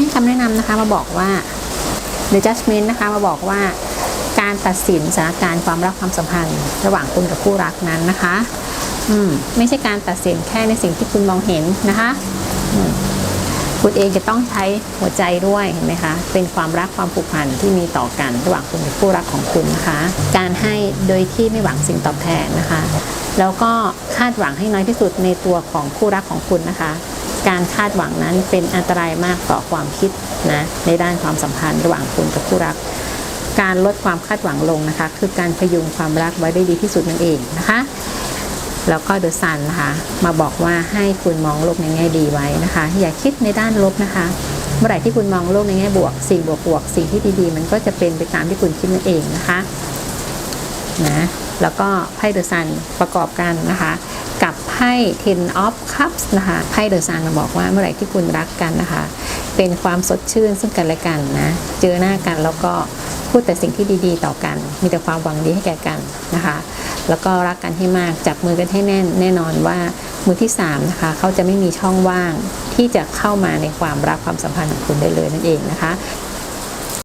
ให้คำแนะนำนะคะมาบอกว่า The Judgment นะคะมาบอกว่า การตัดสินสถานการณ์ความรักความสัมพันธ์ ระหว่างคุณกับคู่รักนั้นนะคะอืมไม่ใช่การตัดสินแค่ในสิ่งที่คุณมองเห็นนะคะคุณเองจะต้องใช้หัวใจด้วยเห็นไหมคะ เป็นความรักความผูกพันที่มีต่อกันระหว่างคุณกับคู่รักของคุณนะคะ การให้โดยที่ไม่หวังสิ่งตอบแทนนะคะ แล้วก็คาดหวังให้น้อยที่สุดในตัวของคู่รักของคุณนะคะ การคาดหวังนั้นเป็นอันตรายมากต่อความคิดนะในด้านความสัมพันธ์ระหว่างคุณกับคู่รัก การลดความคาดหวังลงนะคะ คือการพยุงความรักไว้ได้ดีที่สุดนั่นเองนะคะแล้วก็เดอะซันนะคะมาบอกว่าให้คุณมองโลกในแง่ดีไว้นะคะ อย่าคิดในด้านลบนะคะ เมื่อไหร่ที่คุณมองโลกในแง่บวก สิ่งบวกบวกๆสิ่งที่ดีๆ มันก็จะเป็นไปตามที่คุณคิดนั่นเองนะคะนะแล้วก็ไพ่เดอะซันประกอบกันนะคะก ไพ่ Ten of Cups นะคะไพ่เดอะซันบอกว่าเมื่อไหร่ที่คุณรักกันนะคะ เป็นความสดชื่นซึ่งกันและกันนะเจอหน้ากันแล้วก็พูดแต่สิ่งที่ดีๆต่อกัน มีแต่ความหวังดีให้แก่กันนะคะ แล้วก็รักกันให้มากจับมือกันให้แน่นแน่นอนว่ามือที่สามนะคะเขาจะไม่มีช่องว่างที่จะเข้ามาในความรักความสัมพันธ์ของคุณได้เลยนั่นเองนะคะ